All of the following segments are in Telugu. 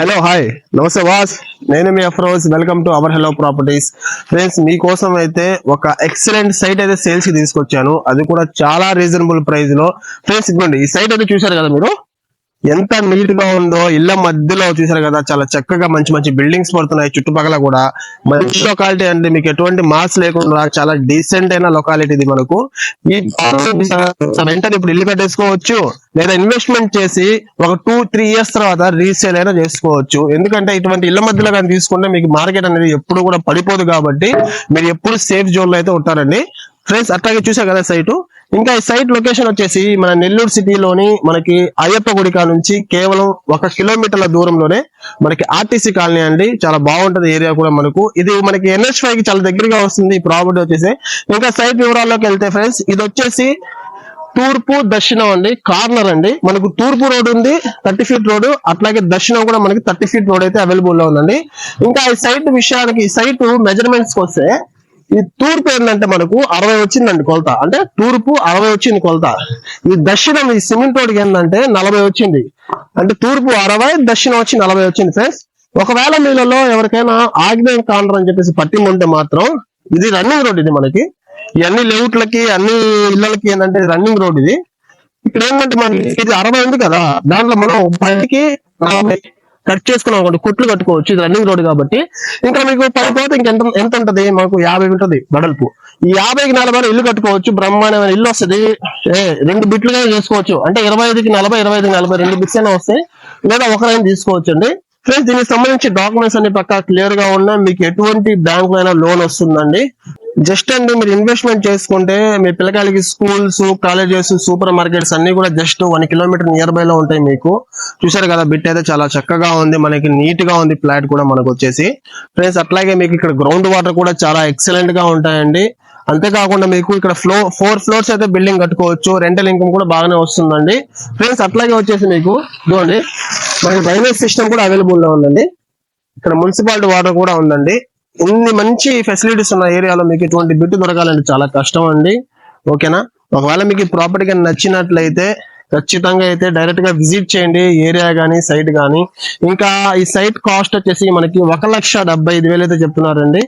హలో హాయ్ నమస్తే వాస్ నేను మీ Afroz. Welcome to our hello properties friends మీకోసం అయితే ఒక ఎక్సలెంట్ సైట్ అయితే సేల్స్కి తీసుకొచ్చాను. అది కూడా చాలా రీజనబుల్ ప్రైస్లో ఫ్రెండ్స్ ఇవ్వండి ఈ సైట్ అయితే చూశారు కదా మీరు? ఎంత నీట్గా ఉందో ఇళ్ళ మధ్యలో చూసారు కదా చాలా చక్కగా మంచి మంచి బిల్డింగ్స్ పడుతున్నాయి చుట్టుపక్కల కూడా. మంచి లొకాలిటీ అంటే మీకు ఎటువంటి మాస్ లేకుండా చాలా డీసెంట్ అయిన లొకాలిటీ ఇది మనకు. ఈ వెంటనే ఇప్పుడు ఇల్లు కట్టేసుకోవచ్చు లేదా ఇన్వెస్ట్మెంట్ చేసి ఒక టూ త్రీ ఇయర్స్ తర్వాత రీసేల్ అయినా చేసుకోవచ్చు. ఎందుకంటే ఇటువంటి ఇళ్ళ మధ్యలో కానీ తీసుకుంటే మీకు మార్కెట్ అనేది ఎప్పుడు కూడా పడిపోదు కాబట్టి మీరు ఎప్పుడు సేఫ్ జోన్లో అయితే ఉంటారండి. ఫ్రెండ్స్ అట్లాగే చూసారు కదా సైటు ఇంకా ఈ సైట్ లొకేషన్ వచ్చేసి మన నెల్లూరు సిటీలోని మనకి అయ్యప్ప గుడికా నుంచి కేవలం ఒక కిలోమీటర్ల దూరంలోనే మనకి ఆర్టీసీ కాలనీ అండి. చాలా బాగుంటది ఏరియా కూడా మనకు. ఇది మనకి ఎన్హెచ్ ఫైవ్కి చాలా దగ్గరగా వస్తుంది. ఈ ప్రాపర్టీ వచ్చేసి ఇంకా సైట్ వివరాల్లోకి వెళ్తే ఫ్రెండ్స్ ఇది వచ్చేసి తూర్పు దక్షిణం అండి. కార్నర్ అండి. మనకు తూర్పు రోడ్ ఉంది థర్టీ ఫీట్ రోడ్. అట్లాగే దక్షిణం కూడా మనకి థర్టీ ఫీట్ రోడ్ అయితే అవైలబుల్లో ఉందండి. ఇంకా ఈ సైట్ విషయానికి ఈ సైట్ మెజర్మెంట్స్ వస్తే ఈ తూర్పు ఏంటంటే మనకు అరవై వచ్చిందండి కొలత. అంటే తూర్పు అరవై వచ్చింది కొలత. ఈ దక్షిణం ఈ సిమెంట్ రోడ్కి ఏంటంటే నలభై వచ్చింది. అంటే తూర్పు అరవై దక్షిణం వచ్చి నలభై వచ్చింది ఫ్రెండ్స్. ఒకవేళ మీలలో ఎవరికైనా ఆగ్నేయం కాండర్ అని చెప్పేసి పట్టింగ్ ఉంటే మాత్రం ఇది రన్నింగ్ రోడ్ ఇది మనకి. ఈ అన్ని లేఅవుట్లకి అన్ని ఇళ్ళకి ఏంటంటే రన్నింగ్ రోడ్ ఇది. ఇక్కడ ఏంటంటే మనకి ఇది అరవై ఉంది కదా. దాంట్లో మనం పైకి నలభై కట్ చేసుకున్నాం అనుకోండి కుట్లు కట్టుకోవచ్చు. ఇది రన్నింగ్ రోడ్ కాబట్టి. ఇంకా మీకు పడిపోతే ఇంకెంత ఎంత ఉంటది? మాకు యాభై ఉంటది వెడల్పు. ఈ యాభైకి నలభై ఇల్లు కట్టుకోవచ్చు బ్రహ్మాండమైన ఇల్లు వస్తుంది. ఏ, రెండు బిట్లుగా చేసుకోవచ్చు. అంటే ఇరవై ఐదుకి నలభై ఇరవై ఐదుకి నలభై రెండు బిట్స్ అయినా వస్తాయి. లేదా ఒకరైనా తీసుకోవచ్చు అండి ఫ్రెండ్స్ దీనికి సంబంధించి డాక్యుమెంట్స్ అన్ని పక్క క్లియర్గా ఉన్నాయి. మీకు ఎటువంటి బ్యాంక్ అయినా లోన్ వస్తుందండి. జస్ట్ అండి మీరు ఇన్వెస్ట్మెంట్ చేసుకుంటే మీ పిల్లకాయలకి స్కూల్స్ కాలేజెస్ సూపర్ మార్కెట్స్ అన్ని కూడా just one kilometre near by లో ఉంటాయి మీకు. చూసారు కదా బిట్ అయితే చాలా చక్కగా ఉంది. మనకి నీట్గా ఉంది ఫ్లాట్ కూడా మనకు వచ్చేసి. ఫ్రెండ్స్ అట్లాగే మీకు ఇక్కడ గ్రౌండ్ వాటర్ కూడా చాలా ఎక్సలెంట్గా ఉంటాయండి. అంతేకాకుండా మీకు ఇక్కడ ఫ్లో ఫోర్ ఫ్లోర్స్ అయితే బిల్డింగ్ కట్టుకోవచ్చు. రెంటల్ ఇన్కమ్ కూడా బాగానే వస్తుందండి. ఫ్రెండ్స్ అట్లాగే వచ్చేసి మీకు చూడండి మనకి డ్రైనేజ్ సిస్టమ్ కూడా అవైలబుల్లో ఉందండి. ఇక్కడ మున్సిపాలిటీ వాటర్ కూడా ఉందండి. ఇన్ని మంచి ఫెసిలిటీస్ ఉన్న ఏరియాలో మీకు ఇటువంటి బిట్టు దొరకాలంటే చాలా కష్టం అండి. ఓకేనా? ఒకవేళ మీకు ప్రాపర్టీ కానీ నచ్చినట్లయితే ఖచ్చితంగా అయితే డైరెక్ట్గా విజిట్ చేయండి ఏరియా గానీ సైట్ గానీ. ఇంకా ఈ సైట్ కాస్ట్ వచ్చేసి మనకి ఒక లక్ష డెబ్బై ఐదు వేలు అయితే చెప్తున్నారండి.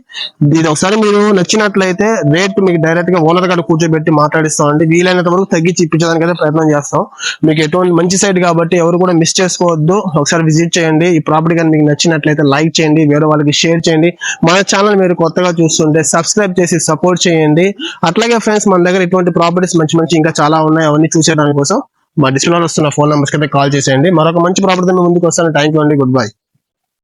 ఇది ఒకసారి మీరు నచ్చినట్లయితే రేట్ మీకు డైరెక్ట్గా ఓనర్ గారు కూర్చోబెట్టి మాట్లాడిస్తామండి వీలైనంత వరకు తగ్గించి ఇప్పించడానికి అయితే ప్రయత్నం చేస్తాం. మీకు ఎటువంటి మంచి సైట్ కాబట్టి ఎవరు కూడా మిస్ చేసుకోవద్దు. ఒకసారి విజిట్ చేయండి. ఈ ప్రాపర్టీ కానీ మీకు నచ్చినట్లయితే లైక్ చేయండి. వేరే వాళ్ళకి షేర్ చేయండి. మన ఛానల్ మీరు కొత్తగా చూస్తుంటే సబ్స్క్రైబ్ చేసి సపోర్ట్ చేయండి. అట్లాగే ఫ్రెండ్స్ మన దగ్గర ఇటువంటి ప్రాపర్టీస్ మంచి మంచి ఇంకా చాలా ఉన్నాయి. అవన్నీ చూసేదాని కోసం మా డిస్ప్లేలో వస్తున్న ఫోన్ నెంబర్స్ అయితే కాల్ చేసేయండి. మరొక మంచి ప్రాపర్టీ ముందుకు వస్తాను. థ్యాంక్ యూ అండి. Good bye